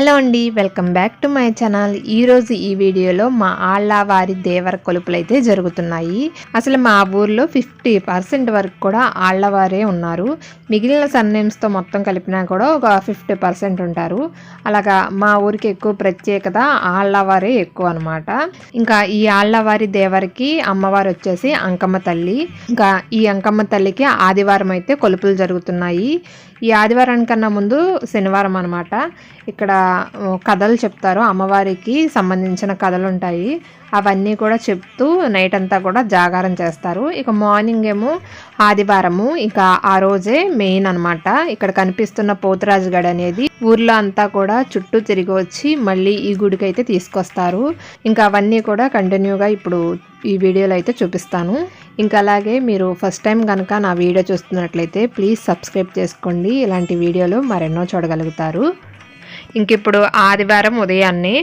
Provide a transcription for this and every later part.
Hello అండి welcome back to my channel. ఈరోజు ఈ వీడియోలో మా ఆళ్ళవారి దేవర కొలుపులు అయితే జరుగుతున్నాయి. అసలు మా ఊర్లో ఫిఫ్టీ పర్సెంట్ వరకు కూడా ఆళ్ళవారే ఉన్నారు. మిగిలిన సన్నేమ్స్తో మొత్తం కలిపినా కూడా ఒక ఫిఫ్టీ పర్సెంట్ ఉంటారు. అలాగా మా ఊరికి ఎక్కువ ప్రత్యేకత ఆళ్ళవారే ఎక్కువ అనమాట ఇంకా ఈ ఆళ్ళవారి దేవరికి అమ్మవారు వచ్చేసి అంకమ్మ తల్లి. ఇంకా ఈ అంకమ్మ తల్లికి ఆదివారం అయితే కొలుపులు జరుగుతున్నాయి. ఈ ఆదివారానికన్నా ముందు శనివారం అనమాట ఇక్కడ కథలు చెప్తారు. అమ్మవారికి సంబంధించిన కథలు ఉంటాయి అవన్నీ కూడా చెప్తూ నైట్ అంతా కూడా జాగారం చేస్తారు. ఇక మార్నింగ్ ఏమో ఆదివారము. ఇక ఆ రోజే మెయిన్ అన్నమాట. ఇక్కడ కనిపిస్తున్న పోతురాజు గడి అనేది ఊర్లో అంతా కూడా చుట్టూ తిరిగి వచ్చి మళ్ళీ ఈ గుడికి అయితే తీసుకొస్తారు. ఇంకా అవన్నీ కూడా కంటిన్యూగా ఇప్పుడు ఈ వీడియోలో అయితే చూపిస్తాను. ఇంకా అలాగే మీరు ఫస్ట్ టైం కనుక నా వీడియో చూస్తున్నట్లయితే ప్లీజ్ సబ్స్క్రైబ్ చేసుకోండి. ఇలాంటి వీడియోలు మరెన్నో చూడగలుగుతారు. ఇంక ఇప్పుడు ఆదివారం ఉదయాన్నే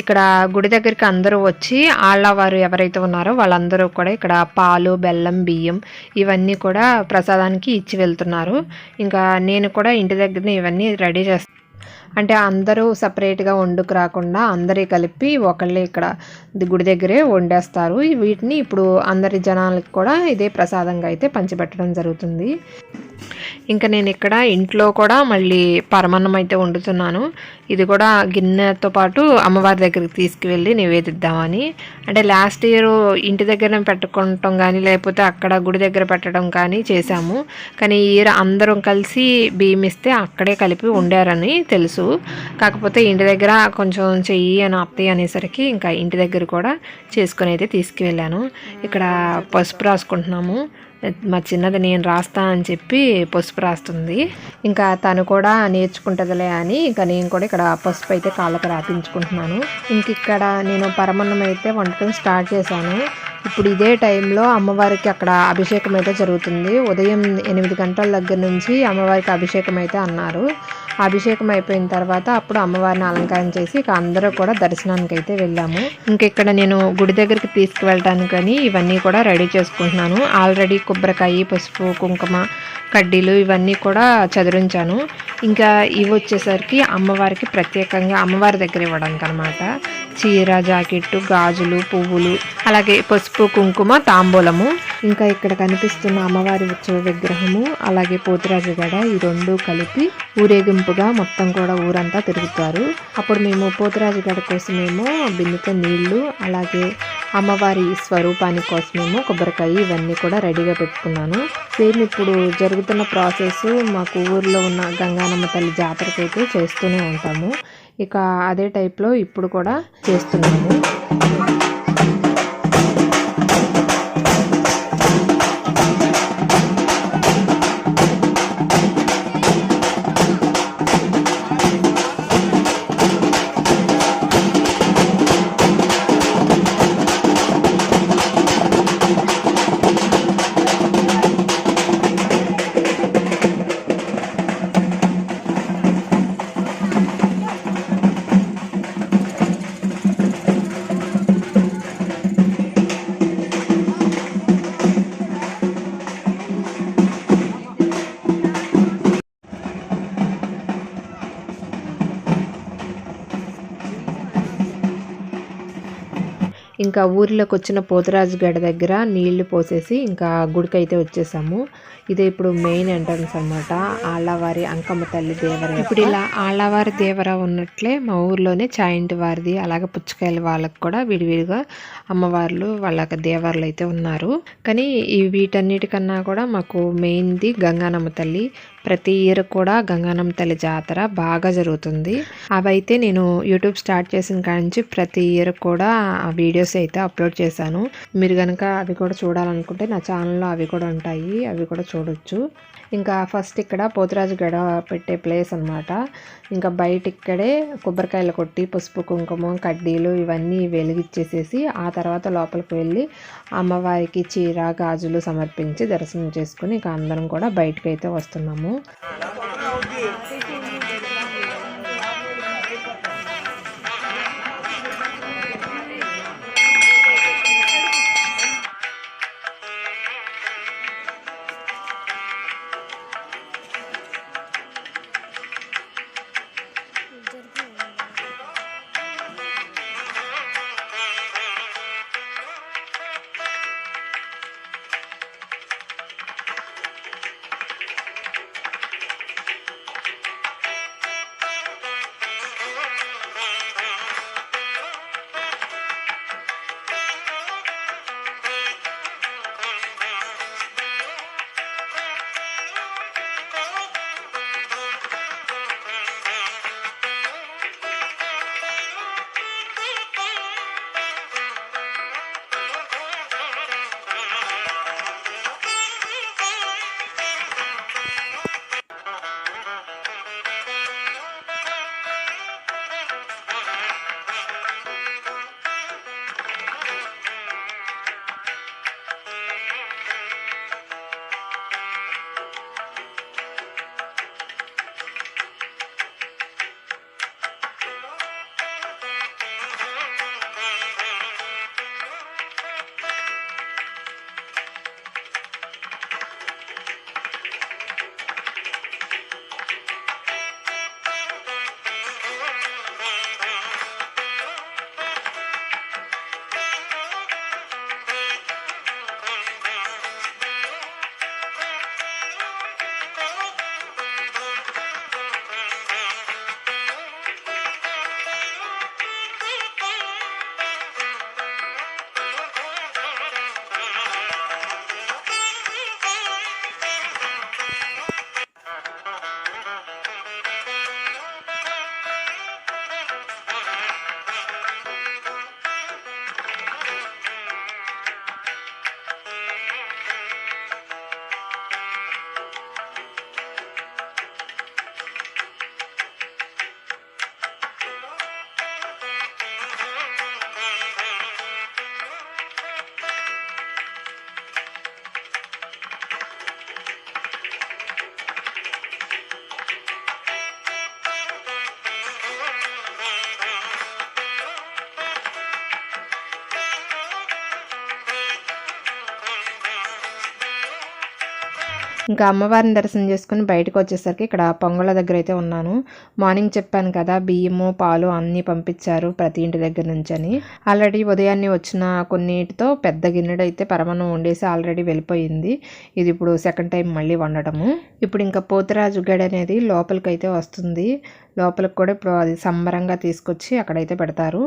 ఇక్కడ గుడి దగ్గరికి అందరూ వచ్చి ఆళ్ళవారు ఎవరైతే ఉన్నారో వాళ్ళందరూ కూడా ఇక్కడ పాలు బెల్లం బియ్యం ఇవన్నీ కూడా ప్రసాదానికి ఇచ్చి వెళ్తున్నారు. ఇంకా నేను కూడా ఇంటి దగ్గరనే ఇవన్నీ రెడీ చేస్తాను అంటే అందరూ సపరేట్గా వండుకు రాకుండా అందరి కలిపి ఒకళ్ళే ఇక్కడ గుడి దగ్గరే వండేస్తారు. వీటిని ఇప్పుడు అందరి జనాలకు కూడా ఇదే ప్రసాదంగా అయితే పంచిపెట్టడం జరుగుతుంది. ఇంకా నేను ఇక్కడ ఇంట్లో కూడా మళ్ళీ పరమాన్నం అయితే వండుతున్నాను. ఇది కూడా గిన్నెతో పాటు అమ్మవారి దగ్గరికి తీసుకువెళ్ళి నివేదిద్దామని. అంటే లాస్ట్ ఇయర్ ఇంటి దగ్గర పెట్టుకుంటాం కానీ లేకపోతే అక్కడ గుడి దగ్గర పెట్టడం కానీ చేశాము. కానీ ఈ ఇయర్ అందరం కలిసి బియ్యం ఇస్తే అక్కడే కలిపి వండారని తెలుసు. కాకపోతే ఇంటి దగ్గర కొంచెం చెయ్యి అని అత్తయ్య అనేసరికి ఇంకా ఇంటి దగ్గర కూడా చేసుకుని అయితే తీసుకువెళ్ళాను. ఇక్కడ పసుపు రాసుకుంటున్నాము. మా చిన్నది నేను రాస్తా అని చెప్పి పసుపు రాస్తుంది. ఇంకా తను కూడా నేర్చుకుంటుందిలే అని ఇంకా నేను కూడా ఇక్కడ పసుపు అయితే కాళ్ళకు రాపించుకుంటున్నాను. ఇంక ఇక్కడ నేను పరమన్నం అయితే వండటం స్టార్ట్ చేశాను. ఇప్పుడు ఇదే టైంలో అమ్మవారికి అక్కడ అభిషేకం అయితే జరుగుతుంది. ఉదయం ఎనిమిది గంటల దగ్గర నుంచి అమ్మవారికి అభిషేకం అయితే అన్నారు. అభిషేకం అయిపోయిన తర్వాత అప్పుడు అమ్మవారిని అలంకారం చేసి ఇక అందరూ కూడా దర్శనానికి అయితే వెళ్ళాము. ఇంకెక్కడ నేను గుడి దగ్గరికి తీసుకువెళ్ళటానికని ఇవన్నీ కూడా రెడీ చేసుకుంటున్నాను. ఆల్రెడీ కొబ్బరికాయ పసుపు కుంకుమ కడ్డీలు ఇవన్నీ కూడా చదిరించాను. ఇంకా ఇవి వచ్చేసరికి అమ్మవారికి ప్రత్యేకంగా అమ్మవారి దగ్గర ఇవ్వడానికి అనమాట చీర జాకెట్టు గాజులు పువ్వులు అలాగే పసుపు కుంకుమ తాంబూలము. ఇంకా ఇక్కడ కనిపిస్తున్న అమ్మవారి ఉత్సవ విగ్రహము అలాగే పోతురాజు గడ ఈ రెండు కలిపి ఊరేగింపు గుంపుగా మొత్తం కూడా ఊరంతా తిరుగుతారు. అప్పుడు మేము పోతురాజు గారి కోసమేమో బిందెతో నీళ్ళు అలాగే అమ్మవారి స్వరూపాని కోసమేమో కొబ్బరికాయ ఇవన్నీ కూడా రెడీగా పెట్టుకున్నాను. సేమ్ ఇప్పుడు జరుగుతున్న ప్రాసెస్ మాకు ఊర్లో ఉన్న గంగానమ్మ తల్లి జాతరకు అయితే చేస్తూనే ఉంటాము. ఇక అదే టైప్లో ఇప్పుడు కూడా చేస్తున్నాము. ఇంకా ఊరిలోకి వచ్చిన పోతరాజు గడ దగ్గర నీళ్ళు పోసేసి ఇంకా గుడికి అయితే వచ్చేసాము. ఇదే ఇప్పుడు మెయిన్ ఎంట్రన్స్ అన్నమాట. ఆళ్ళవారి అంకమ్మ తల్లి దేవర ఇప్పుడు ఇలా ఆళ్ళవారి దేవర ఉన్నట్లే మా ఊర్లోనే చాయింటి వారిది అలాగే పుచ్చకాయల వాళ్ళకి కూడా విడివిడిగా అమ్మవార్లు వాళ్ళకి దేవర్లు అయితే ఉన్నారు. కానీ ఈ వీటన్నిటికన్నా కూడా మాకు మెయిన్ది గంగానమ్మ తల్లి ప్రతి ఇయర్ కూడా గంగానమ్మ తల్లి జాతర బాగా జరుగుతుంది. అవైతే నేను యూట్యూబ్ స్టార్ట్ చేసిన కాడ నుంచి ప్రతి ఇయర్ కూడా వీడియోస్ అయితే అప్లోడ్ చేశాను. మీరు కనుక అవి కూడా చూడాలనుకుంటే నా ఛానల్లో అవి కూడా ఉంటాయి. అవి కూడా చూడొచ్చు. ఇంకా ఫస్ట్ ఇక్కడ పోతురాజు గడ పెట్టే ప్లేస్ అన్నమాట. ఇంకా బయట ఇక్కడే కొబ్బరికాయలు కొట్టి పసుపు కుంకుమ కడ్డీలు ఇవన్నీ వెలిగిచ్చేసేసి ఆ తర్వాత లోపలికి వెళ్ళి అమ్మవారికి చీర గాజులు సమర్పించి దర్శనం చేసుకుని ఇక అందరం కూడా బయటకు అయితే వస్తున్నాము. ఇంకా అమ్మవారిని దర్శనం చేసుకుని బయటకు వచ్చేసరికి ఇక్కడ పొంగల దగ్గర అయితే ఉన్నాను. మార్నింగ్ చెప్పాను కదా బియ్యము పాలు అన్నీ పంపించారు ప్రతి ఇంటి దగ్గర నుంచి అని. ఆల్రెడీ ఉదయాన్నే వచ్చిన కొన్నిటితో పెద్ద గిన్నెడు అయితే పరమన్నం వండేసి ఆల్రెడీ వెళ్ళిపోయింది. ఇది ఇప్పుడు సెకండ్ టైం మళ్ళీ వండటము. ఇప్పుడు ఇంకా పోతురాజు గడి అనేది లోపలికి అయితే వస్తుంది. లోపలికి కూడా ఇప్పుడు అది సంబరంగా తీసుకొచ్చి అక్కడైతే పెడతారు.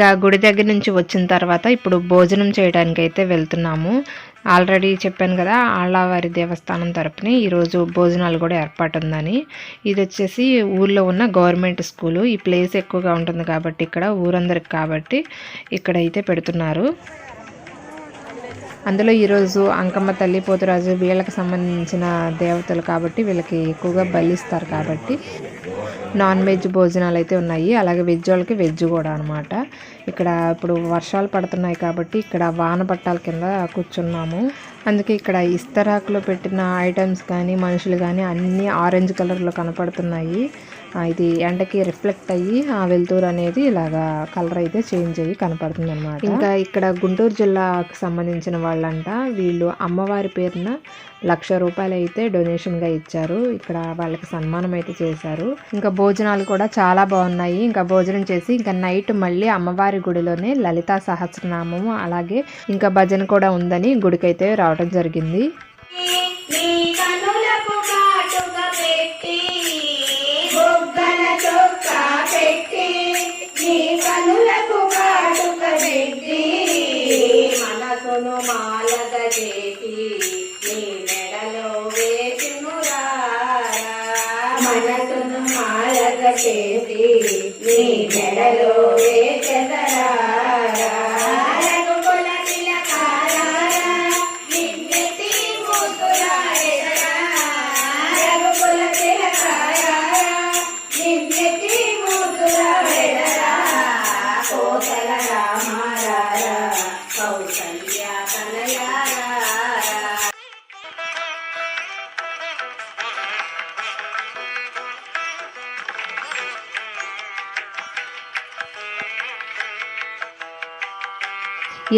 ఇంకా గుడి దగ్గర నుంచి వచ్చిన తర్వాత ఇప్పుడు భోజనం చేయడానికి అయితే వెళ్తున్నాము. ఆల్రెడీ చెప్పాను కదా ఆళ్ళవారి దేవస్థానం తరపున ఈరోజు భోజనాలు కూడా ఏర్పాటు ఉందని ఇది వచ్చేసి ఊర్లో ఉన్న గవర్నమెంట్ స్కూలు. ఈ ప్లేస్ ఎక్కువగా ఉంటుంది కాబట్టి ఇక్కడ ఊరందరికి కాబట్టి ఇక్కడైతే పెడుతున్నారు. అందులో ఈరోజు అంకమ్మ తల్లి పోతురాజు వీళ్ళకి సంబంధించిన దేవతలు కాబట్టి వీళ్ళకి ఎక్కువగా బలిస్తారు కాబట్టి నాన్ వెజ్ భోజనాలు అయితే ఉన్నాయి. అలాగే వెజ్ వాళ్ళకి వెజ్ కూడా అనమాట ఇక్కడ ఇప్పుడు వర్షాలు పడుతున్నాయి కాబట్టి ఇక్కడ వాన పట్టాల కింద కూర్చున్నాము. అందుకే ఇక్కడ ఇస్తరాకులో పెట్టిన ఐటమ్స్ కానీ మనుషులు కానీ అన్నీ ఆరెంజ్ కలర్లో కనపడుతున్నాయి. ఇది ఎండకి రిఫ్లెక్ట్ అయ్యి ఆ వెలుతురు అనేది ఇలాగా కలర్ అయితే చేంజ్ అయ్యి కనపడుతుంది అనమాట ఇంకా ఇక్కడ గుంటూరు జిల్లాకు సంబంధించిన వాళ్ళంట వీళ్ళు అమ్మవారి పేరున లక్ష రూపాయలు అయితే డొనేషన్గా ఇచ్చారు. ఇక్కడ వాళ్ళకి సన్మానం అయితే చేశారు. ఇంకా భోజనాలు కూడా చాలా బాగున్నాయి. ఇంకా భోజనం చేసి ఇంకా నైట్ మళ్ళీ అమ్మవారి గుడిలోనే లలితా సహస్రనామం అలాగే ఇంకా భజన కూడా ఉందని గుడికైతే రావడం జరిగింది. చొక్క పెట్టి నీ కనులకు కాటుక పెట్టి మనసును మాలగ చేసి నీ మెడలో వేసును మనసును చేసి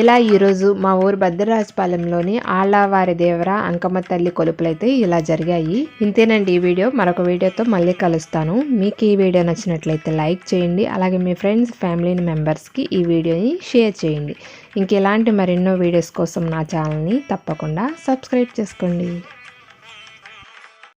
ఇలా ఈరోజు మా ఊరు భద్రరాజపాలెంలోని ఆళ్ళవారి దేవర అంకమ్మ తల్లి కొలుపులైతే ఇలా జరిగాయి. ఇంతేనండి ఈ వీడియో. మరొక వీడియోతో మళ్ళీ కలుస్తాను. మీకు ఈ వీడియో నచ్చినట్లయితే లైక్ చేయండి. అలాగే మీ ఫ్రెండ్స్ ఫ్యామిలీ మెంబర్స్కి ఈ వీడియోని షేర్ చేయండి. ఇంకెలాంటి మరెన్నో వీడియోస్ కోసం నా ఛానల్ని తప్పకుండా సబ్స్క్రైబ్ చేసుకోండి.